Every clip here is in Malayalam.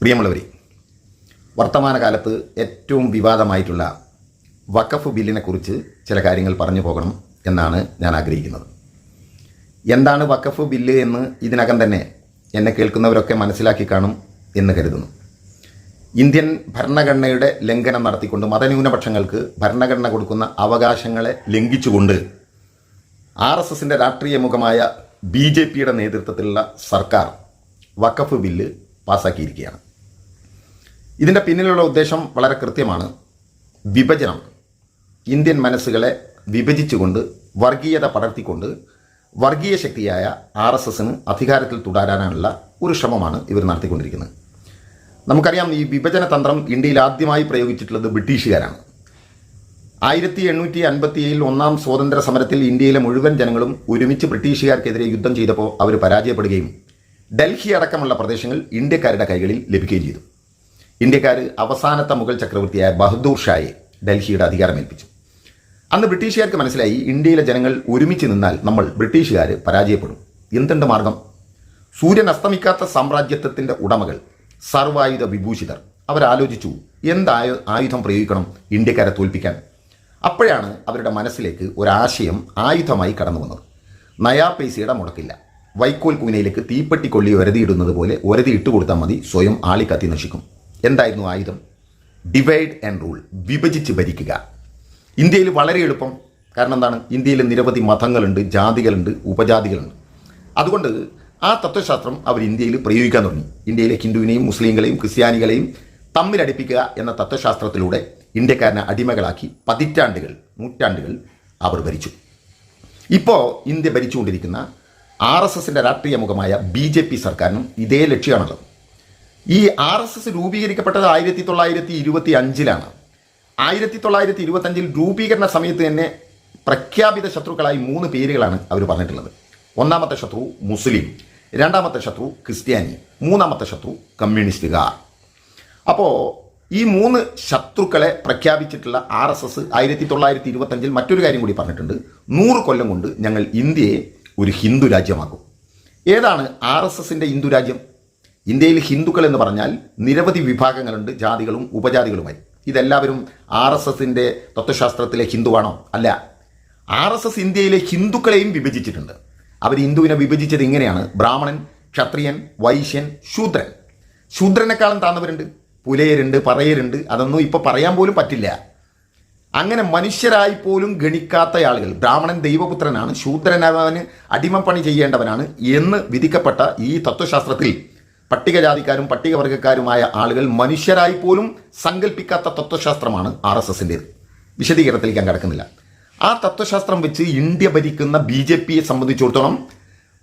പ്രിയമുള്ളവരെ വർത്തമാനകാലത്ത് ഏറ്റവും വിവാദമായിട്ടുള്ള വഖഫ് ബില്ലിനെക്കുറിച്ച് ചില കാര്യങ്ങൾ പറഞ്ഞു പോകണം എന്നാണ് ഞാൻ ആഗ്രഹിക്കുന്നത്. എന്താണ് വഖഫ് ബില്ല് എന്ന് ഇതിനകം തന്നെ എന്നെ കേൾക്കുന്നവരൊക്കെ മനസ്സിലാക്കി കാണും എന്ന് കരുതുന്നു. ഇന്ത്യൻ ഭരണഘടനയുടെ ലംഘനം നടത്തിക്കൊണ്ട് മതന്യൂനപക്ഷങ്ങൾക്ക് ഭരണഘടന കൊടുക്കുന്ന അവകാശങ്ങളെ ലംഘിച്ചുകൊണ്ട് ആർ എസ് എസിന്റെ രാഷ്ട്രീയ മുഖമായ ബി ജെ പിയുടെ നേതൃത്വത്തിലുള്ള സർക്കാർ വഖഫ് ബില്ല് പാസ്സാക്കിയിരിക്കുകയാണ് ഇതിന്റെ പിന്നിലുള്ള ഉദ്ദേശം വളരെ കൃത്യമാണ്. വിഭജനം. ഇന്ത്യൻ മനസ്സുകളെ വിഭജിച്ചുകൊണ്ട് വർഗീയത പടർത്തിക്കൊണ്ട് വർഗീയ ശക്തിയായ ആർ എസ് എസിന് അധികാരത്തിൽ തുടരാനുള്ള ഒരു ശ്രമമാണ് ഇവർ നടത്തിക്കൊണ്ടിരിക്കുന്നത്. നമുക്കറിയാം ഈ വിഭജന തന്ത്രം ഇന്ത്യയിൽ ആദ്യമായി പ്രയോഗിച്ചിട്ടുള്ളത് ബ്രിട്ടീഷുകാരാണ്. ആയിരത്തി എണ്ണൂറ്റി അൻപത്തി ഏഴിൽ ഒന്നാം സ്വാതന്ത്ര്യ സമരത്തിൽ ഇന്ത്യയിലെ മുഴുവൻ ജനങ്ങളും ഒരുമിച്ച് ബ്രിട്ടീഷുകാർക്കെതിരെ യുദ്ധം ചെയ്തപ്പോൾ അവർ പരാജയപ്പെടുകയും ഡൽഹി അടക്കമുള്ള പ്രദേശങ്ങൾ ഇന്ത്യക്കാരുടെ കൈകളിൽ ലഭിക്കുകയും ചെയ്തു. ഇന്ത്യക്കാർ അവസാനത്തെ മുഗൾ ചക്രവർത്തിയായ ബഹദൂർ ഷായെ ഡൽഹിയുടെ അധികാരമേൽപ്പിച്ചു. അന്ന് ബ്രിട്ടീഷുകാർക്ക് മനസ്സിലായി ഇന്ത്യയിലെ ജനങ്ങൾ ഒരുമിച്ച് നിന്നാൽ നമ്മൾ ബ്രിട്ടീഷുകാർ പരാജയപ്പെടും. എന്തുണ്ട് മാർഗം? സൂര്യൻ അസ്തമിക്കാത്ത സാമ്രാജ്യത്വത്തിന്റെ ഉടമകൾ സർവായുധ വിഭൂഷിതർ. അവരാലോചിച്ചു എന്തായ ആയു- ആയുധം പ്രയോഗിക്കണം ഇന്ത്യക്കാരെ തോൽപ്പിക്കാൻ? അപ്പോഴാണ് അവരുടെ മനസ്സിലേക്ക് ഒരാശയം ആയുധമായി കടന്നു വന്നത്. നയാ മുടക്കില്ല. വൈക്കോൽ കൂനയിലേക്ക് തീപ്പെട്ടി കൊള്ളി ഒരതിയിടുന്നത് പോലെ ഒരതി ഇട്ടുകൊടുത്താൽ മതി സ്വയം ആളി കത്തി നശിക്കും. എന്തായിരുന്നു ആയുധം? ഡിവൈഡ് ആൻഡ് റൂൾ വിഭജിച്ച് ഭരിക്കുക. ഇന്ത്യയിൽ വളരെ എളുപ്പം. കാരണം എന്താണ്? ഇന്ത്യയിൽ നിരവധി മതങ്ങളുണ്ട് ജാതികളുണ്ട് ഉപജാതികളുണ്ട്. അതുകൊണ്ട് ആ തത്വശാസ്ത്രം അവർ ഇന്ത്യയിൽ പ്രയോഗിക്കാൻ തുടങ്ങി. ഇന്ത്യയിലെ ഹിന്ദുവിനെയും മുസ്ലിങ്ങളെയും ക്രിസ്ത്യാനികളെയും തമ്മിലടിപ്പിക്കുക എന്ന തത്വശാസ്ത്രത്തിലൂടെ ഇന്ത്യക്കാരനെ അടിമകളാക്കി പതിറ്റാണ്ടുകൾ നൂറ്റാണ്ടുകൾ അവർ ഭരിച്ചു. ഇപ്പോൾ ഇന്ത്യ ഭരിച്ചുകൊണ്ടിരിക്കുന്ന ആർ എസ് എസിന്റെ രാഷ്ട്രീയ മുഖമായ ബി ജെ പി സർക്കാരിനും ഇതേ ലക്ഷ്യമാണുള്ളത് ഈ ആർ എസ് എസ് രൂപീകരിക്കപ്പെട്ടത് ആയിരത്തി തൊള്ളായിരത്തി ഇരുപത്തി അഞ്ചിലാണ് ആയിരത്തി തൊള്ളായിരത്തി ഇരുപത്തഞ്ചിൽ രൂപീകരണ സമയത്ത് തന്നെ പ്രഖ്യാപിത ശത്രുക്കളായി മൂന്ന് പേരുകളാണ് അവർ പറഞ്ഞിട്ടുള്ളത്. ഒന്നാമത്തെ ശത്രു മുസ്ലിം രണ്ടാമത്തെ ശത്രു ക്രിസ്ത്യാനി മൂന്നാമത്തെ ശത്രു കമ്മ്യൂണിസ്റ്റുകാർ. അപ്പോൾ ഈ മൂന്ന് ശത്രുക്കളെ പ്രഖ്യാപിച്ചിട്ടുള്ള ആർ എസ് എസ് ആയിരത്തി തൊള്ളായിരത്തി ഇരുപത്തഞ്ചിൽ മറ്റൊരു കാര്യം കൂടി പറഞ്ഞിട്ടുണ്ട്. നൂറ് കൊല്ലം കൊണ്ട് ഞങ്ങൾ ഇന്ത്യയെ ഒരു ഹിന്ദു രാജ്യമാക്കും. ഏതാണ് ആർ എസ് എസിന്റെ ഹിന്ദു രാജ്യം? ഇന്ത്യയിൽ ഹിന്ദുക്കൾ എന്ന് പറഞ്ഞാൽ നിരവധി വിഭാഗങ്ങളുണ്ട് ജാതികളും ഉപജാതികളുമായി. ഇതെല്ലാവരും ആർ എസ് എസിന്റെ തത്വശാസ്ത്രത്തിലെ ഹിന്ദുവാണോ? അല്ല. ആർ എസ് എസ് ഇന്ത്യയിലെ ഹിന്ദുക്കളെയും വിഭജിച്ചിട്ടുണ്ട്. അവർ ഹിന്ദുവിനെ വിഭജിച്ചത് ഇങ്ങനെയാണ്. ബ്രാഹ്മണൻ ക്ഷത്രിയൻ വൈശ്യൻ ശൂദ്രൻ. ശൂദ്രനെക്കാളും താന്നവരുണ്ട്. പുലയരുണ്ട് പറയരുണ്ട്. അതൊന്നും ഇപ്പോൾ പറയാൻ പോലും പറ്റില്ല. അങ്ങനെ മനുഷ്യരായി പോലും ഗണിക്കാത്ത ആളുകൾ ബ്രാഹ്മണൻ ദൈവപുത്രനാണ് ശൂദ്രനവന് അടിമപ്പണി ചെയ്യേണ്ടവനാണ് എന്ന് വിധിക്കപ്പെട്ട ഈ തത്വശാസ്ത്രത്തിൽ പട്ടികജാതിക്കാരും പട്ടികവർഗക്കാരുമായ ആളുകൾ മനുഷ്യരായി പോലും സങ്കല്പിക്കാത്ത തത്വശാസ്ത്രമാണ് ആർ എസ് എസിന്റേത് വിശദീകരണത്തിലേക്ക് ഞാൻ കിടക്കുന്നില്ല. ആ തത്വശാസ്ത്രം വെച്ച് ഇന്ത്യ ഭരിക്കുന്ന ബി ജെ പിയെ സംബന്ധിച്ചിടത്തോളം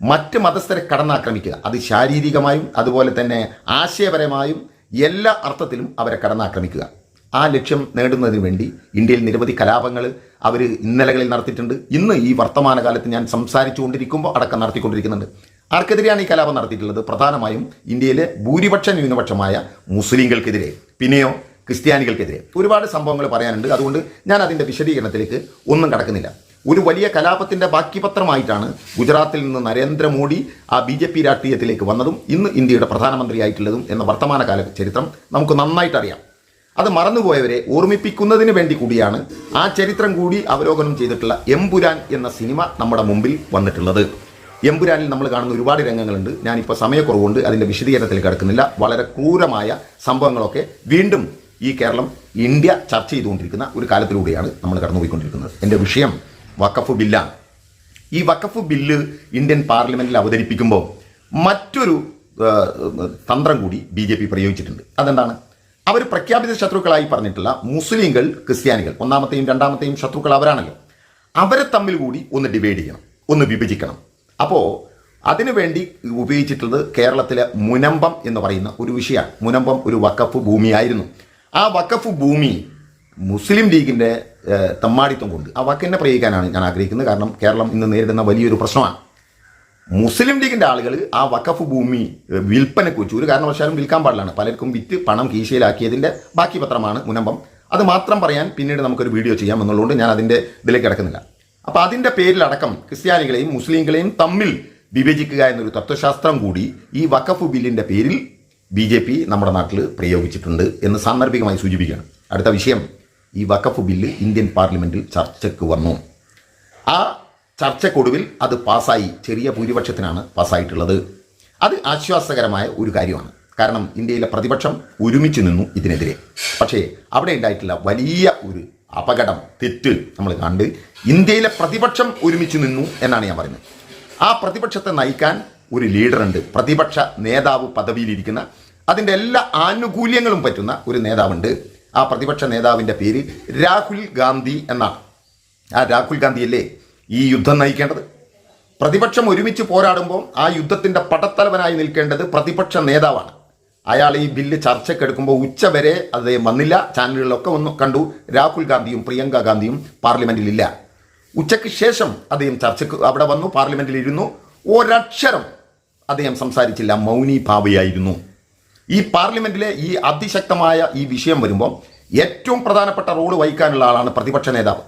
മറ്റ് മതസ്ഥരെ കടന്നാക്രമിക്കുക. അത് ശാരീരികമായും അതുപോലെ തന്നെ ആശയപരമായും എല്ലാ അർത്ഥത്തിലും അവരെ കടന്നാക്രമിക്കുക. ആ ലക്ഷ്യം നേടുന്നതിന് വേണ്ടി ഇന്ത്യയിൽ നിരവധി കലാപങ്ങൾ അവർ ഇന്നലകളിൽ നടത്തിയിട്ടുണ്ട്. ഇന്ന് ഈ വർത്തമാനകാലത്ത് ഞാൻ സംസാരിച്ചുകൊണ്ടിരിക്കുമ്പോൾ അടക്കം നടത്തിക്കൊണ്ടിരിക്കുന്നുണ്ട്. ആർക്കെതിരെയാണ് ഈ കലാപം നടത്തിയിട്ടുള്ളത്? പ്രധാനമായും ഇന്ത്യയിലെ ഭൂരിപക്ഷ ന്യൂനപക്ഷമായ മുസ്ലിങ്ങൾക്കെതിരെ പിന്നെയോ ക്രിസ്ത്യാനികൾക്കെതിരെ. ഒരുപാട് സംഭവങ്ങൾ പറയാനുണ്ട്. അതുകൊണ്ട് ഞാൻ അതിന്റെ വിശദീകരണത്തിലേക്ക് ഒന്നും കടക്കുന്നില്ല. ഒരു വലിയ കലാപത്തിന്റെ ബാക്കി പത്രമായിട്ടാണ് ഗുജറാത്തിൽ നിന്ന് നരേന്ദ്രമോദി ആ ബി ജെ പി രാഷ്ട്രീയത്തിലേക്ക് വന്നതും ഇന്ന് ഇന്ത്യയുടെ പ്രധാനമന്ത്രിയായിട്ടുള്ളതും എന്ന വർത്തമാനകാല ചരിത്രം നമുക്ക് നന്നായിട്ട് അറിയാം അത് മറന്നുപോയവരെ ഓർമ്മിപ്പിക്കുന്നതിന് വേണ്ടി കൂടിയാണ് ആ ചരിത്രം കൂടി അവലോകനം ചെയ്തിട്ടുള്ള എംപുരാൻ എന്ന സിനിമ നമ്മുടെ മുമ്പിൽ വന്നിട്ടുള്ളത്. എമ്പുരാനിൽ നമ്മൾ കാണുന്ന ഒരുപാട് രംഗങ്ങളുണ്ട്. ഞാനിപ്പോൾ സമയക്കുറവുകൊണ്ട് അതിന്റെ വിശദീകരണത്തിൽ കിടക്കുന്നില്ല. വളരെ ക്രൂരമായ സംഭവങ്ങളൊക്കെ വീണ്ടും ഈ കേരളം ഇന്ത്യ ചർച്ച ചെയ്തുകൊണ്ടിരിക്കുന്ന ഒരു കാലത്തിലൂടെയാണ് നമ്മൾ കടന്നുപോയിക്കൊണ്ടിരിക്കുന്നത്. എന്റെ വിഷയം വക്കഫ് ബില്ലാണ്. ഈ വക്കഫ് ബില്ല് ഇന്ത്യൻ പാർലമെന്റിൽ അവതരിപ്പിക്കുമ്പോൾ മറ്റൊരു തന്ത്രം കൂടി ബി ജെ പി പ്രയോഗിച്ചിട്ടുണ്ട്. അതെന്താണ്? അവർ പ്രഖ്യാപിത ശത്രുക്കളായി പറഞ്ഞിട്ടുള്ള മുസ്ലിങ്ങൾ ക്രിസ്ത്യാനികൾ ഒന്നാമത്തെയും രണ്ടാമത്തെയും ശത്രുക്കൾ അവരാണല്ലോ. അവരെ തമ്മിൽ കൂടി ഒന്ന് ഡിവൈഡ് ചെയ്യണം ഒന്ന് വിഭജിക്കണം. അപ്പോൾ അതിനുവേണ്ടി ഉപയോഗിച്ചിട്ടുള്ളത് കേരളത്തിലെ മുനമ്പം എന്ന് പറയുന്ന ഒരു വിഷയമാണ്. മുനമ്പം ഒരു വക്കഫ് ഭൂമിയായിരുന്നു. ആ വക്കഫ് ഭൂമി മുസ്ലിം ലീഗിന്റെ തമ്മാടിത്തം കൊണ്ട് ആ വാക്കിനെ പ്രയോഗിക്കാനാണ് ഞാൻ ആഗ്രഹിക്കുന്നത്. കാരണം കേരളം ഇന്ന് നേരിടുന്ന വലിയൊരു പ്രശ്നമാണ്. മുസ്ലിം ലീഗിന്റെ ആളുകൾ ആ വക്കഫ് ഭൂമി വിൽപ്പനയ്ക്ക് വെച്ചു. ഒരു കാരണവശാലും വിൽക്കാൻ പാടില്ലാണ് പലർക്കും വിറ്റ് പണം കീശയിലാക്കിയതിന്റെ ബാക്കി പത്രമാണ് മുനമ്പം. അത് മാത്രം പറയാൻ പിന്നീട് നമുക്കൊരു വീഡിയോ ചെയ്യാം എന്നുള്ളതുകൊണ്ട് ഞാൻ അതിന്റെ ഇതിലേക്ക് കിടക്കുന്നില്ല. അപ്പൊ അതിന്റെ പേരിലടക്കം ക്രിസ്ത്യാനികളെയും മുസ്ലിങ്ങളെയും തമ്മിൽ വിഭജിക്കുക എന്നൊരു തത്വശാസ്ത്രം കൂടി ഈ വഖഫ് ബില്ലിന്റെ പേരിൽ ബി ജെ പി നമ്മുടെ നാട്ടിൽ പ്രയോഗിച്ചിട്ടുണ്ട് എന്ന് സാന്ദർഭികമായി സൂചിപ്പിക്കുകയാണ്. അടുത്ത വിഷയം ഈ വഖഫ് ബില്ല് ഇന്ത്യൻ പാർലമെന്റിൽ ചർച്ചയ്ക്ക് വന്നു. ആ ചർച്ചക്കൊടുവിൽ അത് പാസ്സായി ചെറിയ ഭൂരിപക്ഷത്തിനാണ് പാസ്സായിട്ടുള്ളത്. അത് ആശ്വാസകരമായ ഒരു കാര്യമാണ്. കാരണം ഇന്ത്യയിലെ പ്രതിപക്ഷം ഒരുമിച്ച് നിന്നു ഇതിനെതിരെ. പക്ഷേ അവിടെ ഉണ്ടായിട്ടുള്ള വലിയ ഒരു അപകടം തെറ്റ് നമ്മൾ കണ്ട് ഇന്ത്യയിലെ പ്രതിപക്ഷം ഒരുമിച്ച് നിന്നു എന്നാണ് ഞാൻ പറയുന്നത്. ആ പ്രതിപക്ഷത്തെ നയിക്കാൻ ഒരു ലീഡറുണ്ട്. പ്രതിപക്ഷ നേതാവ് പദവിയിലിരിക്കുന്ന അതിന്റെ എല്ലാ ആനുകൂല്യങ്ങളും പറ്റുന്ന ഒരു നേതാവുണ്ട്. ആ പ്രതിപക്ഷ നേതാവിന്റെ പേര് രാഹുൽ ഗാന്ധി എന്നാണ്. ആ രാഹുൽ ഗാന്ധിയല്ലേ ഈ യുദ്ധം നയിക്കേണ്ടത്? പ്രതിപക്ഷം ഒരുമിച്ച് പോരാടുമ്പോൾ ആ യുദ്ധത്തിന്റെ പടത്തലവനായി നിൽക്കേണ്ടത് പ്രതിപക്ഷ നേതാവാണ്. അയാൾ ഈ ബില്ല് ചർച്ചയ്ക്കെടുക്കുമ്പോൾ ഉച്ചവരെ അദ്ദേഹം വന്നില്ല. ചാനലുകളിലൊക്കെ ഒന്ന് കണ്ടു. രാഹുൽ ഗാന്ധിയും പ്രിയങ്ക ഗാന്ധിയും പാർലമെന്റിലില്ല. ഉച്ചയ്ക്ക് ശേഷം അദ്ദേഹം ചർച്ചയ്ക്ക് അവിടെ വന്നു പാർലമെന്റിൽ ഇരുന്നു. ഒരക്ഷരം അദ്ദേഹം സംസാരിച്ചില്ല. മൗനി ഭാവയായിരുന്നു ഈ പാർലമെന്റിലെ ഈ അതിശക്തമായ ഈ വിഷയം വരുമ്പോൾ ഏറ്റവും പ്രധാനപ്പെട്ട റോൾ വഹിക്കാനുള്ള ആളാണ് പ്രതിപക്ഷ നേതാവ്.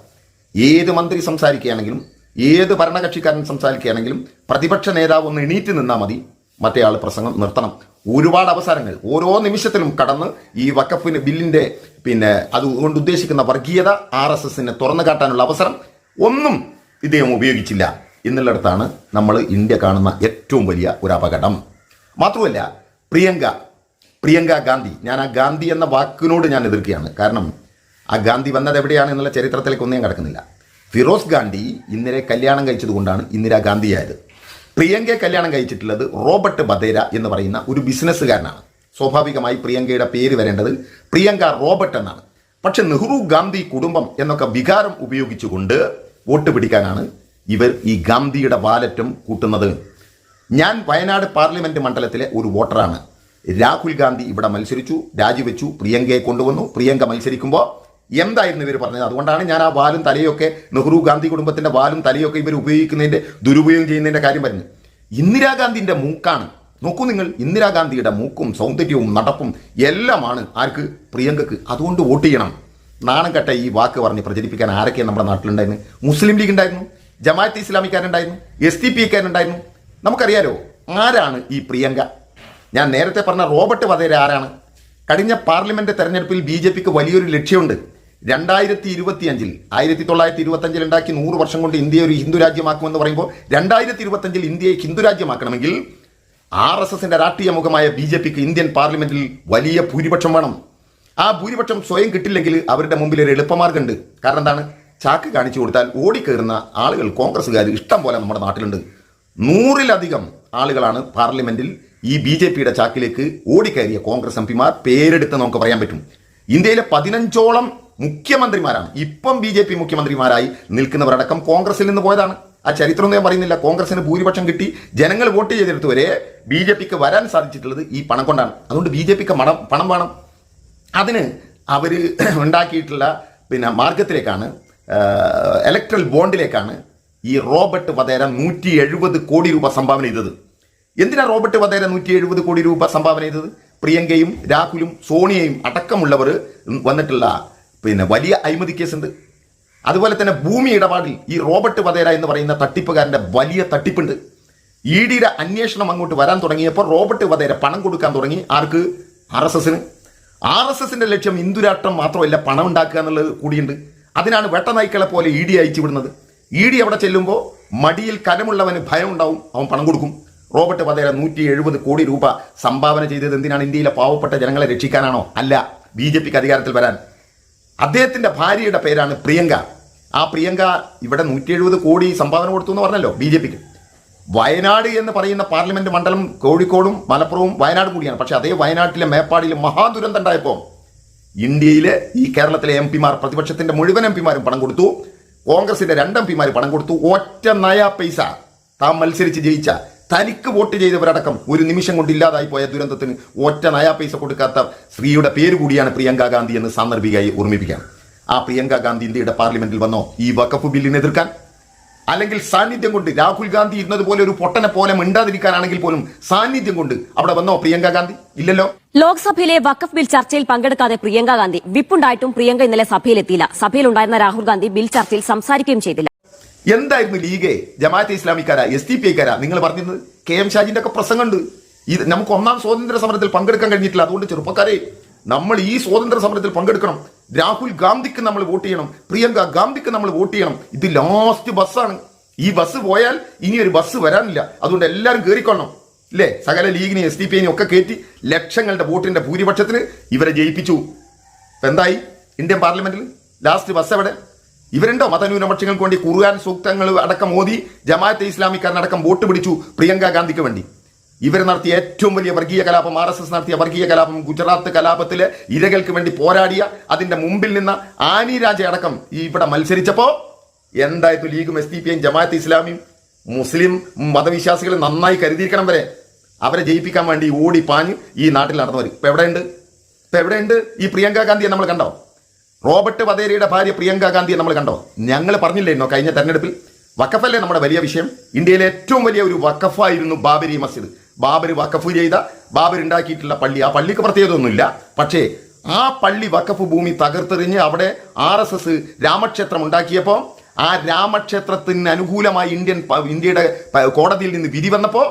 ഏത് മന്ത്രി സംസാരിക്കുകയാണെങ്കിലും ഏത് ഭരണകക്ഷിക്കാരൻ സംസാരിക്കുകയാണെങ്കിലും പ്രതിപക്ഷ നേതാവ് ഒന്ന് എണീറ്റ് നിന്നാൽ മതി. മറ്റേ ആൾ പ്രസംഗം നിർത്തണം. ഒരുപാട് അവസരങ്ങൾ. ഓരോ നിമിഷത്തിലും കടന്ന് ഈ വക്കഫിന് ബില്ലിന്റെ പിന്നെ അതുകൊണ്ട് ഉദ്ദേശിക്കുന്ന വർഗീയത ആർ എസ് എസിനെ തുറന്നു കാട്ടാനുള്ള അവസരം ഒന്നും ഇദ്ദേഹം ഉപയോഗിച്ചില്ല എന്നുള്ളിടത്താണ് നമ്മൾ ഇന്ത്യ കാണുന്ന ഏറ്റവും വലിയ ഒരു അപകടം. മാത്രമല്ല പ്രിയങ്ക പ്രിയങ്ക ഗാന്ധി. ഞാൻ ആ ഗാന്ധി എന്ന വാക്കിനോട് ഞാൻ എതിർക്കുകയാണ്. കാരണം ആ ഗാന്ധി വന്നത് എവിടെയാണ് എന്നുള്ള ചരിത്രത്തിലേക്കൊന്നും ഞാൻ കിടക്കുന്നില്ല. ഫിറോസ് ഗാന്ധി ഇന്നലെ കല്യാണം കഴിച്ചത് കൊണ്ടാണ് ഇന്ദിരാഗാന്ധിയായത് പ്രിയങ്കയെ കല്യാണം കഴിച്ചിട്ടുള്ളത് റോബർട്ട് ബദേര എന്ന് പറയുന്ന ഒരു ബിസിനസ്സുകാരനാണ്. സ്വാഭാവികമായി പ്രിയങ്കയുടെ പേര് വരേണ്ടത് പ്രിയങ്ക റോബർട്ട് എന്നാണ്. പക്ഷെ നെഹ്റു ഗാന്ധി കുടുംബം എന്നൊക്കെ വികാരം ഉപയോഗിച്ചുകൊണ്ട് വോട്ട് പിടിക്കാനാണ് ഇവർ ഈ ഗാന്ധിയുടെ വാലറ്റും കൂട്ടുന്നത്. ഞാൻ വയനാട് പാർലമെന്റ് മണ്ഡലത്തിലെ ഒരു വോട്ടറാണ്. രാഹുൽ ഗാന്ധി ഇവിടെ മത്സരിച്ചു രാജിവെച്ചു പ്രിയങ്കയെ കൊണ്ടുവന്നു. പ്രിയങ്ക മത്സരിക്കുമ്പോൾ എന്തായിരുന്നു ഇവർ പറഞ്ഞത്? അതുകൊണ്ടാണ് ഞാൻ ആ വാലും തലയൊക്കെ നെഹ്റു ഗാന്ധി കുടുംബത്തിന്റെ വാലും തലയൊക്കെ ഇവർ ഉപയോഗിക്കുന്നതിന്റെ ദുരുപയോഗം ചെയ്യുന്നതിന്റെ കാര്യം പറഞ്ഞു. ഇന്ദിരാഗാന്ധിന്റെ മൂക്കാണ്. നോക്കൂ നിങ്ങൾ ഇന്ദിരാഗാന്ധിയുടെ മൂക്കും സൗന്ദര്യവും നടപ്പും എല്ലാമാണ് ആർക്ക്? പ്രിയങ്കക്ക്. അതുകൊണ്ട് വോട്ട് ചെയ്യണം. നാണം കെട്ട ഈ വാക്ക് പറഞ്ഞ് പ്രചരിപ്പിക്കാൻ ആരൊക്കെയാണ് നമ്മുടെ നാട്ടിലുണ്ടായിരുന്നു? മുസ്ലിം ലീഗ് ഉണ്ടായിരുന്നു ജമാഅത്ത് ഇസ്ലാമിക്കാരുണ്ടായിരുന്നു എസ് ടി പി കാരുണ്ടായിരുന്നു നമുക്കറിയാലോ ആരാണ് ഈ പ്രിയങ്ക? ഞാൻ നേരത്തെ പറഞ്ഞ റോബർട്ട് വധേര ആരാണ്? കഴിഞ്ഞ പാർലമെന്റ് തെരഞ്ഞെടുപ്പിൽ ബി ജെ പിക്ക് വലിയൊരു ലക്ഷ്യമുണ്ട്. രണ്ടായിരത്തി ഇരുപത്തിയഞ്ചിൽ ആയിരത്തി തൊള്ളായിരത്തി ഇരുപത്തഞ്ചിൽ ഉണ്ടാക്കി നൂറ് വർഷം കൊണ്ട് ഇന്ത്യയെ ഒരു ഹിന്ദു രാജ്യമാക്കുമെന്ന് പറയുമ്പോൾ രണ്ടായിരത്തി ഇരുപത്തഞ്ചിൽ ഇന്ത്യയെ ഹിന്ദു രാജ്യമാക്കണമെങ്കിൽ ആർ എസ് എസിന്റെ രാഷ്ട്രീയ മുഖമായ ബി ജെ പിക്ക് ഇന്ത്യൻ പാർലമെന്റിൽ വലിയ ഭൂരിപക്ഷം വേണം. ആ ഭൂരിപക്ഷം സ്വയം കിട്ടില്ലെങ്കിൽ അവരുടെ മുമ്പിൽ ഒരു എളുപ്പമാർഗമുണ്ട് കാരണം എന്താണ്? ചാക്ക് കാണിച്ചു കൊടുത്താൽ ഓടിക്കയറുന്ന ആളുകൾ കോൺഗ്രസ്സുകാർ ഇഷ്ടം പോലെ നമ്മുടെ നാട്ടിലുണ്ട്. നൂറിലധികം ആളുകളാണ് പാർലമെന്റിൽ ഈ ബി ജെ പിയുടെ ചാക്കിലേക്ക് ഓടിക്കയറിയ കോൺഗ്രസ് എം പിമാർ പേരെടുത്ത് നമുക്ക് പറയാൻ പറ്റും. ഇന്ത്യയിലെ പതിനഞ്ചോളം മുഖ്യമന്ത്രിമാരാണ് ഇപ്പം ബി ജെ പി മുഖ്യമന്ത്രിമാരായി നിൽക്കുന്നവരടക്കം കോൺഗ്രസിൽ നിന്ന് പോയതാണ്. ആ ചരിത്രം ഞാൻ പറയുന്നില്ല. കോൺഗ്രസിന് ഭൂരിപക്ഷം കിട്ടി. ജനങ്ങൾ വോട്ട് ചെയ്തെടുത്ത് വരെ ബി ജെ പിക്ക് വരാൻ സാധിച്ചിട്ടുള്ളത് ഈ പണം കൊണ്ടാണ്. അതുകൊണ്ട് ബി ജെ പിക്ക് പണം പണം വേണം. അതിന് അവർ ഉണ്ടാക്കിയിട്ടുള്ള പിന്നെ മാർഗത്തിലേക്കാണ് ഇലക്ട്രൽ ബോണ്ടിലേക്കാണ് ഈ റോബർട്ട് വധേര നൂറ്റി എഴുപത് കോടി രൂപ സംഭാവന ചെയ്തത്. എന്തിനാണ് റോബർട്ട് വധേര നൂറ്റി എഴുപത് കോടി രൂപ സംഭാവന ചെയ്തത്? പ്രിയങ്കയും രാഹുലും സോണിയയും അടക്കമുള്ളവർ വന്നിട്ടുള്ള പിന്നെ വലിയ അഴിമതി കേസുണ്ട്. അതുപോലെ തന്നെ ഭൂമി ഇടപാടിൽ ഈ റോബർട്ട് വധേര എന്ന് പറയുന്ന തട്ടിപ്പുകാരന്റെ വലിയ തട്ടിപ്പുണ്ട്. ഇ ഡിയുടെ അന്വേഷണം അങ്ങോട്ട് വരാൻ തുടങ്ങിയപ്പോൾ റോബർട്ട് വധേര പണം കൊടുക്കാൻ തുടങ്ങി. ആർക്ക്? ആർ എസ് എസിന്. ആർ എസ് എസിന്റെ ലക്ഷ്യം ഹിന്ദുരാഷ്ട്രം മാത്രമല്ല പണം ഉണ്ടാക്കുക എന്നുള്ളത് കൂടിയുണ്ട്. അതിനാണ് വെട്ടനായ്ക്കളെ പോലെ ഇ ഡി അയച്ചു വിടുന്നത്. ഇ ഡി അവിടെ ചെല്ലുമ്പോൾ മടിയിൽ കനമുള്ളവന് ഭയം ഉണ്ടാവും അവൻ പണം കൊടുക്കും. റോബർട്ട് വധേര നൂറ്റി എഴുപത് കോടി രൂപ സംഭാവന ചെയ്തത് എന്തിനാണ് ഇന്ത്യയിലെ പാവപ്പെട്ട ജനങ്ങളെ രക്ഷിക്കാനാണോ? അല്ല ബി ജെ പിക്ക് അധികാരത്തിൽ വരാൻ. അദ്ദേഹത്തിന്റെ ഭാര്യയുടെ പേരാണ് പ്രിയങ്ക. ആ പ്രിയങ്ക ഇവിടെ നൂറ്റി എഴുപത് കോടി സംഭാവന കൊടുത്തു എന്ന് പറഞ്ഞല്ലോ ബി ജെ പിക്ക്. വയനാട് എന്ന് പറയുന്ന പാർലമെന്റ് മണ്ഡലം കോഴിക്കോടും മലപ്പുറവും വയനാട് കൂടിയാണ്. പക്ഷെ അതേ വയനാട്ടിലെ മേപ്പാടിയിൽ മഹാദുരന്തം ഉണ്ടായപ്പോൾ ഇന്ത്യയിലെ ഈ കേരളത്തിലെ എം പിമാർ പ്രതിപക്ഷത്തിന്റെ മുഴുവൻ എം പിമാരും പണം കൊടുത്തു. കോൺഗ്രസിന്റെ രണ്ട് എം പിമാർ പണം കൊടുത്തു. ഒറ്റ നയ പൈസ താൻ മത്സരിച്ച് ജയിച്ച തനിക്ക് വോട്ട് ചെയ്തവരടക്കം ഒരു നിമിഷം കൊണ്ട് ഇല്ലാതായി പോയ ദുരന്തത്തിന് ഒറ്റ നയാ പൈസ കൊടുക്കാത്ത സ്ത്രീയുടെ പേര് കൂടിയാണ് പ്രിയങ്ക ഗാന്ധി എന്ന് സാന്ദർഭികമായി ഓർമ്മിപ്പിക്കാം. ആ പ്രിയങ്ക ഗാന്ധി ഇന്ത്യയുടെ പാർലമെന്റിൽ വന്നോ? ഈ വഖഫ് ബില്ലിനെ എതിർക്കാൻ? അല്ലെങ്കിൽ സാന്നിധ്യം കൊണ്ട് രാഹുൽ ഗാന്ധി ഇരുന്നത് പോലെ ഒരു പൊട്ടനെ പോലെ മിണ്ടാതിരിക്കാനാണെങ്കിൽ പോലും സാന്നിധ്യം കൊണ്ട് അവിടെ വന്നോ പ്രിയങ്ക ഗാന്ധി? ഇല്ലല്ലോ. ലോക്സഭയിലെ വഖഫ് ബിൽ ചർച്ചയിൽ പങ്കെടുക്കാതെ പ്രിയങ്ക ഗാന്ധി. വിപ്പുണ്ടായിട്ടും പ്രിയങ്ക ഇന്നലെ സഭയിലെത്തിയില്ല. സഭയിലുണ്ടായിരുന്ന രാഹുൽ ഗാന്ധി ബിൽ ചർച്ചയിൽ സംസാരിക്കുകയും ചെയ്തില്ല. എന്തായിരുന്നു ലീഗ്? ജമാഅത്തെ ഇസ്ലാമിക്കാരാ എസ് ടി പി ഐക്കാരാ നിങ്ങൾ പറഞ്ഞത്? കെ എം ഷാജിന്റെ ഒക്കെ പ്രസംഗമുണ്ട്. ഇത് നമുക്ക് ഒന്നാം സ്വാതന്ത്ര്യ സമരത്തിൽ പങ്കെടുക്കാൻ കഴിഞ്ഞിട്ടില്ല. അതുകൊണ്ട് ചെറുപ്പക്കാരെ നമ്മൾ ഈ സ്വാതന്ത്ര്യ സമരത്തിൽ പങ്കെടുക്കണം. രാഹുൽ ഗാന്ധിക്ക് നമ്മൾ വോട്ട് ചെയ്യണം പ്രിയങ്ക ഗാന്ധിക്ക് നമ്മൾ വോട്ട് ചെയ്യണം. ഇത് ലാസ്റ്റ് ബസ്സാണ്. ഈ ബസ് പോയാൽ ഇനി ഒരു ബസ് വരാനില്ല. അതുകൊണ്ട് എല്ലാവരും കയറിക്കൊള്ളണം അല്ലേ സകല ലീഗിനെ എസ് ഡി പി ഒക്കെ കയറ്റി ലക്ഷങ്ങളുടെ വോട്ടിന്റെ ഭൂരിപക്ഷത്തിന് ഇവരെ ജയിപ്പിച്ചു. എന്തായി? ഇന്ത്യൻ പാർലമെന്റിൽ ലാസ്റ്റ് ബസ് എവിടെ? ഇവരുണ്ടോ? മതന്യൂനപക്ഷങ്ങൾക്ക് വേണ്ടി ഖുർആൻ സൂക്തങ്ങൾ അടക്കം മോദി ജമാഅത്തെ ഇസ്ലാമിക്കാരനടക്കം വോട്ട് പിടിച്ചു പ്രിയങ്ക ഗാന്ധിക്ക് വേണ്ടി. ഇവർ നടത്തിയ ഏറ്റവും വലിയ വർഗീയ കലാപം ആർ എസ് എസ് നടത്തിയ വർഗീയ കലാപം ഗുജറാത്ത് കലാപത്തിലെ ഇരകൾക്ക് വേണ്ടി പോരാടിയ അതിന്റെ മുമ്പിൽ നിന്ന് ആനി രാജ അടക്കം ഇവിടെ മത്സരിച്ചപ്പോ എന്തായിരുന്നു ലീഗും എസ് ഡി പി ജമാഅത്ത് ഇസ്ലാമിയും മുസ്ലിം മതവിശ്വാസികൾ നന്നായി കരുതിയിരിക്കണം വരെ അവരെ ജയിപ്പിക്കാൻ വേണ്ടി ഓടി പാഞ്ഞ് ഈ നാട്ടിൽ നടന്നവർ ഇപ്പൊ എവിടെയുണ്ട്? ഇപ്പൊ എവിടെയുണ്ട്? ഈ പ്രിയങ്ക ഗാന്ധിയെ നമ്മൾ കണ്ടോ? റോബർട്ട് വധേരയുടെ ഭാര്യ പ്രിയങ്ക ഗാന്ധിയെ നമ്മൾ കണ്ടോ? ഞങ്ങൾ പറഞ്ഞില്ലായിരുന്നോ കഴിഞ്ഞ തെരഞ്ഞെടുപ്പിൽ? വക്കഫല്ലേ നമ്മുടെ വലിയ വിഷയം? ഇന്ത്യയിലെ ഏറ്റവും വലിയ ഒരു വക്കഫായിരുന്നു ബാബരി മസ്ജിദ്. ബാബർ വക്കഫ് ചെയ്ത ബാബർ ഉണ്ടാക്കിയിട്ടുള്ള പള്ളി. ആ പള്ളിക്ക് പ്രത്യേകതയൊന്നുമില്ല. പക്ഷേ ആ പള്ളി വക്കഫ് ഭൂമി തകർത്തെറിഞ്ഞ് അവിടെ ആർ എസ് എസ് രാമക്ഷേത്രം ഉണ്ടാക്കിയപ്പോൾ ആ രാമക്ഷേത്രത്തിന് അനുകൂലമായി ഇന്ത്യൻ ഇന്ത്യയുടെ കോടതിയിൽ നിന്ന് വിധി വന്നപ്പോൾ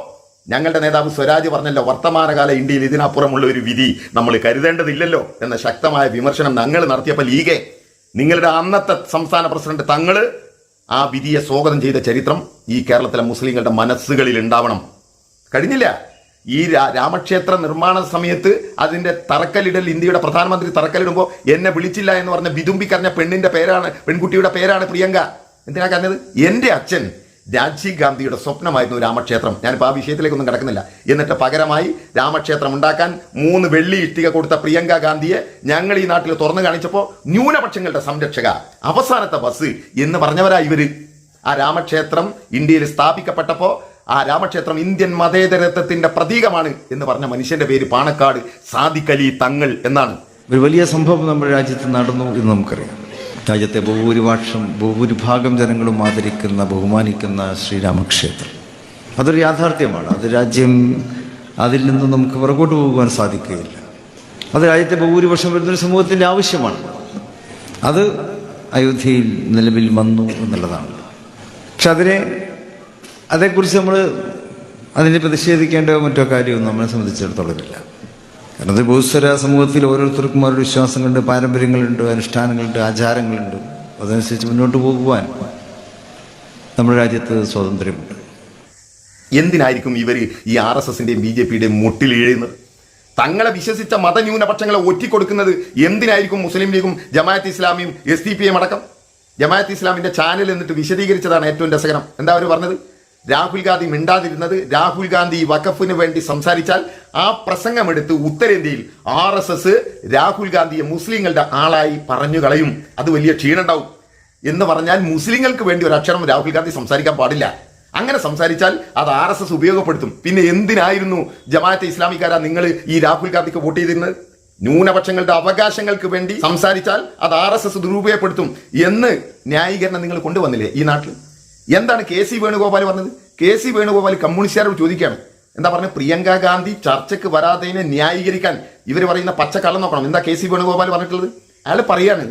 ഞങ്ങളുടെ നേതാവ് സ്വരാജ് പറഞ്ഞല്ലോ വർത്തമാനകാല ഇന്ത്യയിൽ ഇതിനപ്പുറമുള്ള ഒരു വിധി നമ്മൾ കരുതേണ്ടതില്ലല്ലോ എന്ന ശക്തമായ വിമർശനം ഞങ്ങൾ നടത്തിയപ്പോൾ ലീഗെ നിങ്ങളുടെ അന്നത്തെ സംസ്ഥാന പ്രസിഡന്റ് തങ്ങൾ ആ വിധിയെ സ്വാഗതം ചെയ്ത ചരിത്രം ഈ കേരളത്തിലെ മുസ്ലിങ്ങളുടെ മനസ്സുകളിൽ ഉണ്ടാവണം. കഴിഞ്ഞില്ല. ഈ രാമക്ഷേത്ര നിർമ്മാണ സമയത്ത് അതിന്റെ തറക്കല്ലിടൽ ഇന്ത്യയുടെ പ്രധാനമന്ത്രി തറക്കല്ലിടുമ്പോൾ എന്നെ വിളിച്ചില്ല എന്ന് പറഞ്ഞ വിതുമ്പി കരഞ്ഞ പെണ്ണിന്റെ പേരാണ് പെൺകുട്ടിയുടെ പേരാണ് പ്രിയങ്ക. എന്തിനാ കരഞ്ഞത്? എന്റെ അച്ഛൻ രാജീവ് ഗാന്ധിയുടെ സ്വപ്നമായിരുന്നു രാമക്ഷേത്രം. ഞാനിപ്പോൾ ആ വിഷയത്തിലേക്കൊന്നും കിടക്കുന്നില്ല. എന്നിട്ട് പകരമായി രാമക്ഷേത്രം ഉണ്ടാക്കാൻ മൂന്ന് വെള്ളി ഇഷ്ടിക കൊടുത്ത പ്രിയങ്ക ഗാന്ധിയെ ഞങ്ങൾ ഈ നാട്ടിൽ തുറന്നു കാണിച്ചപ്പോൾ ന്യൂനപക്ഷങ്ങളുടെ സംരക്ഷക അവസാനത്തെ ബസ് എന്ന് പറഞ്ഞവരാ ഇവർ ആ രാമക്ഷേത്രം ഇന്ത്യയിൽ സ്ഥാപിക്കപ്പെട്ടപ്പോൾ ആ രാമക്ഷേത്രം ഇന്ത്യൻ മതേതരത്വത്തിന്റെ പ്രതീകമാണ് എന്ന് പറഞ്ഞ മനുഷ്യന്റെ പേര് പാണക്കാട്. സാദിഖലി തങ്ങൾ എന്നാണ്. ഒരു വലിയ സംഭവം നമ്മുടെ രാജ്യത്ത് നടന്നു എന്ന് നമുക്കറിയാം. രാജ്യത്തെ ബഹുഭൂരിപക്ഷം ബഹുഭൂരിഭാഗം ജനങ്ങളും ആദരിക്കുന്ന ബഹുമാനിക്കുന്ന ശ്രീരാമക്ഷേത്രം. അതൊരു യാഥാർത്ഥ്യമാണ്. അത് രാജ്യം അതിൽ നിന്ന് നമുക്ക് പുറകോട്ട് പോകുവാൻ സാധിക്കുകയില്ല. അത് രാജ്യത്തെ ബഹുഭൂരിപക്ഷം വരുന്നൊരു സമൂഹത്തിന്റെ ആവശ്യമാണ്. അത് അയോധ്യയിൽ നിലവിൽ വന്നു എന്നുള്ളതാണ്. പക്ഷെ അതിനെ അതേക്കുറിച്ച് നമ്മൾ അതിനെ പ്രതിഷേധിക്കേണ്ടോ മറ്റോ കാര്യമൊന്നും നമ്മളെ സംബന്ധിച്ചിടത്തോളം ഇല്ല കാരണം അത് സമൂഹത്തിൽ ഓരോരുത്തർക്കും അവരുടെ വിശ്വാസങ്ങളുണ്ട് പാരമ്പര്യങ്ങളുണ്ട് അനുഷ്ഠാനങ്ങളുണ്ട് ആചാരങ്ങളുണ്ട്. അതനുസരിച്ച് മുന്നോട്ട് പോകുവാൻ നമ്മുടെ രാജ്യത്ത് സ്വാതന്ത്ര്യമുണ്ട്. എന്തിനായിരിക്കും ഇവർ ഈ ആർ എസ് എസിന്റെയും ബി ജെ പിയുടെയും മുട്ടിലിഴയുന്നത് തങ്ങളെ വിശ്വസിച്ച മതന്യൂനപക്ഷങ്ങളെ ഒറ്റിക്കൊടുക്കുന്നത് എന്തിനായിരിക്കും മുസ്ലിം ലീഗും ജമാഅത്ത് ഇസ്ലാമിയും എസ് ഡി പി എം അടക്കം? ജമാഅത്ത് ഇസ്ലാമിന്റെ ചാനൽ എന്നിട്ട് വിശദീകരിച്ചതാണ് ഏറ്റവും രസകരം. എന്താ അവർ പറഞ്ഞത്? രാഹുൽ ഗാന്ധി മിണ്ടാതിരുന്നത് രാഹുൽ ഗാന്ധി വഖഫിന് വേണ്ടി സംസാരിച്ചാൽ ആ പ്രസംഗമെടുത്ത് ഉത്തരേന്ത്യയിൽ ആർ എസ് എസ് രാഹുൽ ഗാന്ധിയെ മുസ്ലിങ്ങളുടെ ആളായി പറഞ്ഞു കളയും. അത് വലിയ ക്ഷീണുണ്ടാവും എന്ന് പറഞ്ഞാൽ മുസ്ലിങ്ങൾക്ക് വേണ്ടി ഒരു അക്ഷരം രാഹുൽ ഗാന്ധി സംസാരിക്കാൻ പാടില്ല. അങ്ങനെ സംസാരിച്ചാൽ അത് ആർ എസ് എസ് ഉപയോഗപ്പെടുത്തും. പിന്നെ എന്തിനായിരുന്നു ജമാഅത്തെ ഇസ്ലാമിക്കാരാ നിങ്ങൾ ഈ രാഹുൽ ഗാന്ധിക്ക് വോട്ട് ചെയ്തിരുന്നത്? ന്യൂനപക്ഷങ്ങളുടെ അവകാശങ്ങൾക്ക് വേണ്ടി സംസാരിച്ചാൽ അത് ആർ എസ് എസ് ദുരുപയോഗപ്പെടുത്തും എന്ന് ന്യായീകരണം നിങ്ങൾ കൊണ്ടുവന്നില്ലേ ഈ നാട്ടിൽ? എന്താണ് കെ സി വേണുഗോപാൽ പറഞ്ഞത്? കെ സി വേണുഗോപാൽ കമ്മ്യൂണിസ്റ്റുകാരോട് ചോദിക്കുകയാണ്. എന്താ പറഞ്ഞത്? പ്രിയങ്ക ഗാന്ധി ചർച്ചയ്ക്ക് വരാത്തതിനെ ന്യായീകരിക്കാൻ ഇവർ പറയുന്ന പച്ചക്കള്ളം നോക്കണം. എന്താ കെ സി വേണുഗോപാൽ പറഞ്ഞിട്ടുള്ളത്? അയാൾ പറയാണ്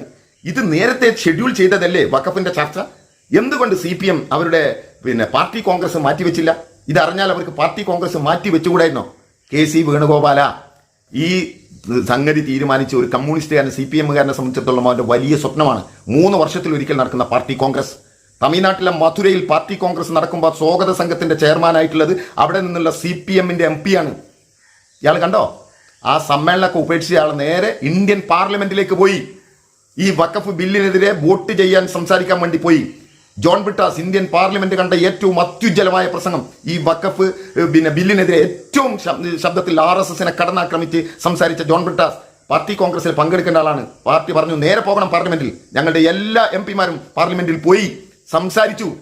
ഇത് നേരത്തെ ഷെഡ്യൂൾ ചെയ്തതല്ലേ വഖഫിന്റെ ചർച്ച? എന്തുകൊണ്ട് സി പി എം അവരുടെ പിന്നെ പാർട്ടി കോൺഗ്രസ് മാറ്റിവെച്ചില്ല? ഇതറിഞ്ഞാൽ അവർക്ക് പാർട്ടി കോൺഗ്രസ് മാറ്റി വെച്ചുകൂടായിരുന്നോ കെ സി വേണുഗോപാല ഈ സംഗതി തീരുമാനിച്ച ഒരു കമ്മ്യൂണിസ്റ്റുകാരൻ സി പി എമ്മുകാരനെ സംബന്ധിച്ചിടത്തോളം അവരുടെ വലിയ സ്വപ്നമാണ്. മൂന്ന് വർഷത്തിൽ ഒരിക്കൽ നടക്കുന്ന പാർട്ടി കോൺഗ്രസ്. തമിഴ്നാട്ടിലെ മധുരയിൽ പാർട്ടി കോൺഗ്രസ് നടക്കുമ്പോൾ സ്വാഗത സംഘത്തിന്റെ ചെയർമാനായിട്ടുള്ളത് അവിടെ നിന്നുള്ള സി പി എമ്മിന്റെ എം ആണ്. ഇയാൾ കണ്ടോ? ആ സമ്മേളനമൊക്കെ ഉപേക്ഷിച്ച് ഇയാൾ നേരെ ഇന്ത്യൻ പാർലമെന്റിലേക്ക് പോയി. ഈ വഖഫ് ബില്ലിനെതിരെ വോട്ട് ചെയ്യാൻ സംസാരിക്കാൻ വേണ്ടി പോയി. ജോൺ ബിട്ടാസ് ഇന്ത്യൻ പാർലമെന്റ് കണ്ട ഏറ്റവും അത്യുജ്വലമായ പ്രസംഗം. ഈ വഖഫ് പിന്നെ ബില്ലിനെതിരെ ഏറ്റവും ശബ്ദത്തിൽ ആർ എസ് എസിനെ കടന്നാക്രമിച്ച് സംസാരിച്ച ജോൺ ബിട്ടാസ് പാർട്ടി കോൺഗ്രസിൽ പങ്കെടുക്കേണ്ട ആളാണ്. പാർട്ടി പറഞ്ഞു നേരെ പോകണം പാർലമെന്റിൽ. ഞങ്ങളുടെ എല്ലാ എം പിമാരും പാർലമെന്റിൽ പോയി. സംസാരിച്ചു.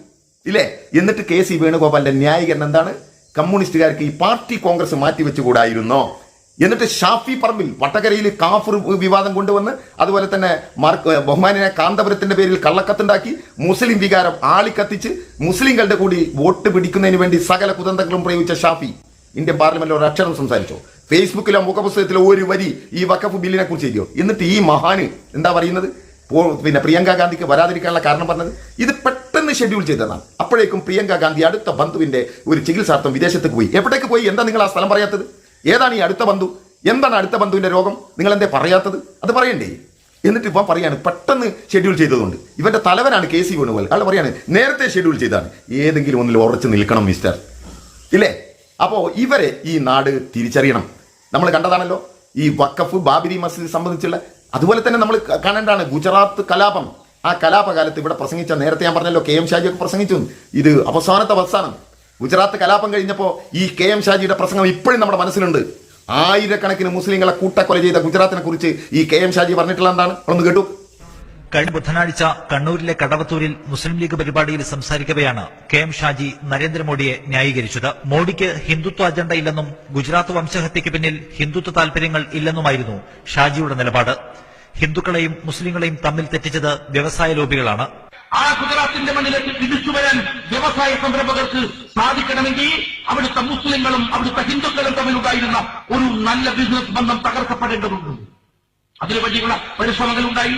ഇല്ലേ? എന്നിട്ട് കെ സി വേണുഗോപാലിന്റെ ന്യായീകരണം എന്താണ്? കമ്മ്യൂണിസ്റ്റുകാർക്ക് ഈ പാർട്ടി കോൺഗ്രസ് മാറ്റിവെച്ചുകൂടായിരുന്നോ? എന്നിട്ട് ഷാഫി പറമ്പിൽ വട്ടകരയിൽ കാഫർ വിവാദം കൊണ്ടുവന്ന് അതുപോലെ തന്നെ മാർക്ക് ബഹുമാനിനെ കാന്തപുരത്തിന്റെ പേരിൽ കള്ളക്കത്തുണ്ടാക്കി മുസ്ലിം വികാരം ആളിക്കത്തിച്ച് മുസ്ലിങ്ങളുടെ കൂടി വോട്ട് പിടിക്കുന്നതിന് വേണ്ടി സകല കുതന്ത്രങ്ങളും പ്രയോഗിച്ച ഷാഫി. ഇന്ത്യൻ പാർലമെന്റിൽ ഒരു അക്ഷരം സംസാരിച്ചു? ഫേസ്ബുക്കിലോ മുഖപുസ്തകത്തിലോ ഒരു വരി ഈ വക്കഫ് ബില്ലിനെ കുറിച്ച് എഴുതിയോ? എന്നിട്ട് ഈ മഹാന് എന്താ പറയുന്നത്? പിന്നെ പ്രിയങ്ക ഗാന്ധിക്ക് വരാതിരിക്കാനുള്ള കാരണം പറഞ്ഞത് ഇത് പെട്ടെന്ന് ഷെഡ്യൂൾ ചെയ്തതാണ്. അപ്പോഴേക്കും പ്രിയങ്ക ഗാന്ധി അടുത്ത ബന്ധുവിന്റെ ഒരു ചികിത്സാർത്ഥം വിദേശത്തേക്ക് പോയി. എവിടേക്ക് പോയി? എന്താ നിങ്ങൾ ആ സ്ഥലം പറയാത്തത്? ഏതാണ് ഈ അടുത്ത ബന്ധു? എന്താണ് അടുത്ത ബന്ധുവിന്റെ രോഗം? നിങ്ങൾ എന്തേ പറയാത്തത്? അത് പറയണ്ടേ? എന്നിട്ട് ഇപ്പം പറയാണ് പെട്ടെന്ന് ഷെഡ്യൂൾ ചെയ്തതുകൊണ്ട് ഇവന്റെ തലവനാണ് കെ സി വേണുഗോപാൽ. അയാൾ പറയാണ് നേരത്തെ ഷെഡ്യൂൾ ചെയ്താണ് ഏതെങ്കിലും ഒന്നിൽ ഉറച്ചു നിൽക്കണം മിസ്റ്റർ ഇല്ലേ? അപ്പോൾ ഇവരെ ഈ നാട് തിരിച്ചറിയണം. നമ്മൾ കണ്ടതാണല്ലോ ഈ വക്കഫ് ബാബരി മസ്ജിദ് സംബന്ധിച്ചുള്ള അതുപോലെ തന്നെ നമ്മൾ കാണേണ്ടതാണ് ഗുജറാത്ത് കലാപം. ആ കലാപകാലത്ത് ഇവിടെ പ്രസംഗിച്ച നേരത്തെ ഞാൻ പറഞ്ഞല്ലോ കെ എം ഷാജിയൊക്കെ പ്രസംഗിച്ചു. ഇത് അവസാനത്തെ അവസാനം. ഗുജറാത്ത് കലാപം കഴിഞ്ഞപ്പോൾ ഈ കെ എം ഷാജിയുടെ പ്രസംഗം ഇപ്പോഴും നമ്മുടെ മനസ്സിലുണ്ട്. ആയിരക്കണക്കിന് മുസ്ലിങ്ങളെ കൂട്ടക്കൊല ചെയ്ത ഗുജറാത്തിനെ കുറിച്ച് ഈ കെ എം ഷാജി പറഞ്ഞിട്ടുള്ള എന്താണ്? ഒന്ന് കേട്ടു. കഴിഞ്ഞ ബുധനാഴ്ച കണ്ണൂരിലെ കടവത്തൂരിൽ മുസ്ലിം ലീഗ് പരിപാടിയിൽ സംസാരിക്കവെയാണ് കെ എം ഷാജി നരേന്ദ്രമോദിയെ ന്യായീകരിച്ചത്. മോഡിക്ക് ഹിന്ദുത്വ അജണ്ട ഇല്ലെന്നും ഗുജറാത്ത് വംശഹത്യയ്ക്ക് പിന്നിൽ ഹിന്ദുത്വ താൽപര്യങ്ങൾ ഇല്ലെന്നുമായിരുന്നു ഷാജിയുടെ നിലപാട്. ഹിന്ദുക്കളെയും മുസ്ലിങ്ങളെയും തമ്മിൽ തെറ്റിച്ചത് വ്യവസായ ലോബികളാണ്. ആ ഗുജറാത്തിന്റെ മണ്ണിലേക്ക് തിരിച്ചു വരാൻ വ്യവസായ സംരംഭകർക്ക് സാധിക്കണമെങ്കിൽ അവിടുത്തെ മുസ്ലിങ്ങളും അവിടുത്തെ ഹിന്ദുക്കളും തമ്മിലുണ്ടായിരുന്ന ഒരു നല്ല ബിസിനസ് ബന്ധം തകർക്കപ്പെടേണ്ടതുണ്ട്. അതിനു വേണ്ടിയുള്ള പരിശ്രമങ്ങൾ ഉണ്ടായി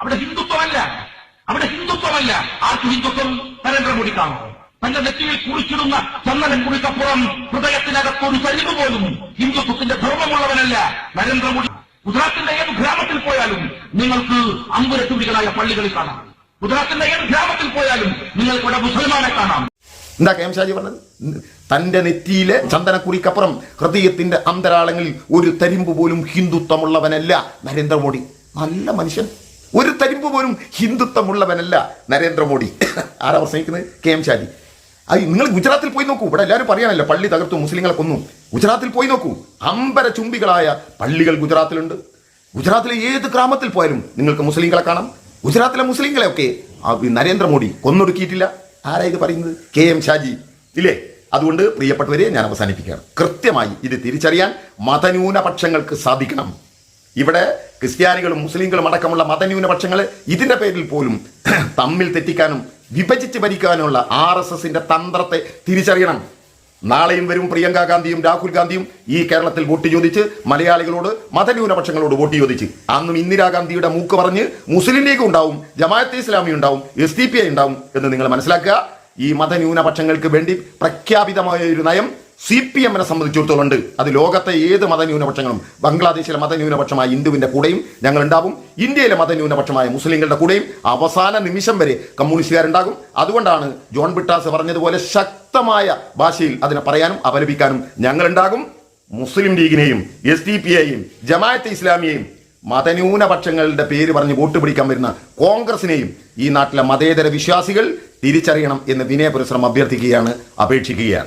അവിടെ ഹിന്ദുത്വമല്ല. അവിടെ ഹിന്ദുത്വമല്ല. ആർക്ക് ഹിന്ദുത്വം? നരേന്ദ്രമോദിക്കാണോ തന്റെ നെറ്റിയിൽ കുറിച്ചിടുന്ന ചന്ദനം കുറിക്കപ്പുറം ഹൃദയത്തിനകത്തൊരു ചരിവ് പോലും ഹിന്ദുത്വത്തിന്റെ ധർമ്മമുള്ളവനല്ല. നരേന്ദ്രമോദി ഗുജറാത്തിന്റെ ഏത് ഗ്രാമത്തിൽ പോയാലും നിങ്ങൾക്ക് അമ്പുരത്തുടികളായ പള്ളികളിൽ കാണാം. ഗുജറാത്തിന്റെ ഏത് ഗ്രാമത്തിൽ പോയാലും നിങ്ങൾക്ക് ഇവിടെ മുസൽമാനെ കാണാം. എന്താ കെ എം ഷാജി പറഞ്ഞത്? തന്റെ നെറ്റിയിലെ ചന്ദനക്കുറിക്കപ്പുറം ഹൃദയത്തിന്റെ അന്തരാളങ്ങളിൽ ഒരു തരിമ്പ് പോലും ഹിന്ദുത്വമുള്ളവനല്ല നരേന്ദ്രമോദി നല്ല മനുഷ്യൻ. ഒരു തരിമ്പ് പോലും ഹിന്ദുത്വമുള്ളവനല്ല നരേന്ദ്രമോദി. ആരാ പ്രസംഗിക്കുന്നത്? K M Shaji. അത് നിങ്ങൾ ഗുജറാത്തിൽ പോയി നോക്കൂ. ഇവിടെ എല്ലാവരും പറയാനല്ലോ പള്ളി തകർത്തു മുസ്ലിങ്ങളെ കൊന്നു. ഗുജറാത്തിൽ പോയി നോക്കൂ. അമ്പര ചുംബികളായ പള്ളികൾ ഗുജറാത്തിലുണ്ട്. ഗുജറാത്തിലെ ഏത് ഗ്രാമത്തിൽ പോയാലും നിങ്ങൾക്ക് മുസ്ലിങ്ങളെ കാണാം. ഗുജറാത്തിലെ മുസ്ലിങ്ങളെ ഒക്കെ ആ ഈ നരേന്ദ്രമോദി കൊന്നൊടുക്കിയിട്ടില്ല. ആരാ ഇത് പറയുന്നത്? K M Shaji. ഇല്ലേ? അതുകൊണ്ട് പ്രിയപ്പെട്ടവരെ ഞാൻ അവസാനിപ്പിക്കുകയാണ്. കൃത്യമായി ഇത് തിരിച്ചറിയാൻ മതന്യൂനപക്ഷങ്ങൾക്ക് സാധിക്കണം. ഇവിടെ ക്രിസ്ത്യാനികളും മുസ്ലിങ്ങളും അടക്കമുള്ള മതന്യൂനപക്ഷങ്ങൾ ഇതിന്റെ പേരിൽ പോലും തമ്മിൽ തെറ്റിക്കാനും വിഭജിച്ച് ഭരിക്കാനുമുള്ള ആർ എസ് എസിന്റെ തന്ത്രത്തെ തിരിച്ചറിയണം. നാളെയും വരും പ്രിയങ്ക ഗാന്ധിയും രാഹുൽ ഗാന്ധിയും ഈ കേരളത്തിൽ വോട്ട് ചോദിച്ച് മലയാളികളോട് മതന്യൂനപക്ഷങ്ങളോട് വോട്ട് ചോദിച്ച്. അന്നും ഇന്ദിരാഗാന്ധിയുടെ മൂക്ക് പറഞ്ഞ് മുസ്ലിം ലീഗ് ഉണ്ടാവും ജമാഅത്തെ ഇസ്ലാമി ഉണ്ടാവും എസ് ഡി പി ഐ ഉണ്ടാവും എന്ന് നിങ്ങൾ മനസ്സിലാക്കുക. ഈ മതന്യൂനപക്ഷങ്ങൾക്ക് വേണ്ടി പ്രഖ്യാപിതമായ ഒരു നയം സി പി എമ്മിനെ സംബന്ധിച്ചിടത്തോളം ഉണ്ട്. അത് ലോകത്തെ ഏത് മതന്യൂനപക്ഷങ്ങളും ബംഗ്ലാദേശിലെ മതന്യൂനപക്ഷമായ ഹിന്ദുവിന്റെ കൂടെയും ഞങ്ങൾ ഉണ്ടാവും ഇന്ത്യയിലെ മതന്യൂനപക്ഷമായ മുസ്ലിങ്ങളുടെ കൂടെയും അവസാന നിമിഷം വരെ കമ്മ്യൂണിസ്റ്റുകാരുണ്ടാകും. അതുകൊണ്ടാണ് ജോൺ ബിട്ടാസ് പറഞ്ഞതുപോലെ ശക്തമായ ഭാഷയിൽ അതിനെ പറയാനും അപലപിക്കാനും ഞങ്ങളുണ്ടാകും. മുസ്ലിം ലീഗിനെയും എസ് ഡി പി ഐയും ജമാഅത്തെ ഇസ്ലാമിയെയും മതന്യൂനപക്ഷങ്ങളുടെ പേര് പറഞ്ഞ് വോട്ട് പിടിക്കാൻ വരുന്ന കോൺഗ്രസിനെയും ഈ നാട്ടിലെ മതേതര വിശ്വാസികൾ തിരിച്ചറിയണം എന്ന് വിനയപുരശ്രം അഭ്യർത്ഥിക്കുകയാണ് അപേക്ഷിക്കുകയാണ്.